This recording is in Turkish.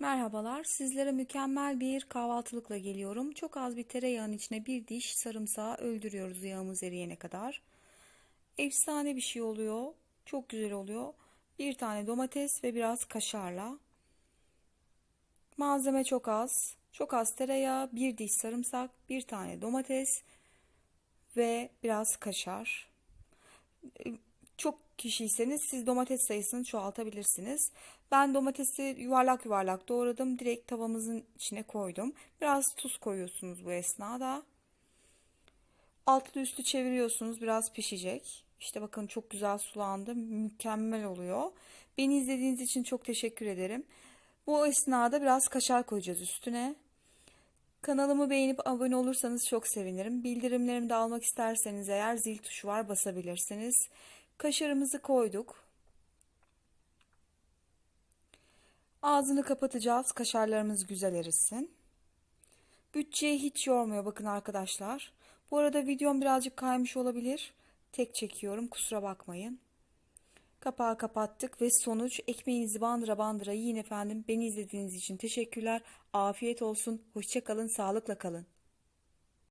Merhabalar, sizlere mükemmel bir kahvaltılıkla geliyorum. Çok az bir tereyağın içine bir diş sarımsağı öldürüyoruz yağımız eriyene kadar. Efsane bir şey oluyor. Çok güzel oluyor. Bir tane domates ve biraz kaşarla. Malzeme çok az. Çok az tereyağı, bir diş sarımsak, bir tane domates ve biraz kaşar. Çok kişiyseniz siz domates sayısını çoğaltabilirsiniz. Ben domatesi yuvarlak yuvarlak doğradım. Direkt tavamızın içine koydum. Biraz tuz koyuyorsunuz bu esnada. Altlı üstü çeviriyorsunuz. Biraz pişecek. İşte bakın çok güzel sulandı. Mükemmel oluyor. Beni izlediğiniz için çok teşekkür ederim. Bu esnada biraz kaşar koyacağız üstüne. Kanalımı beğenip abone olursanız çok sevinirim. Bildirimlerimi de almak isterseniz eğer zil tuşu var basabilirsiniz. Kaşarımızı koyduk. Ağzını kapatacağız. Kaşarlarımız güzel erisin. Bütçeyi hiç yormuyor bakın arkadaşlar. Bu arada videom birazcık kaymış olabilir. Tek çekiyorum kusura bakmayın. Kapağı kapattık ve sonuç ekmeğinizi bandıra bandıra yiyin efendim. Beni izlediğiniz için teşekkürler. Afiyet olsun. Hoşçakalın. Sağlıkla kalın.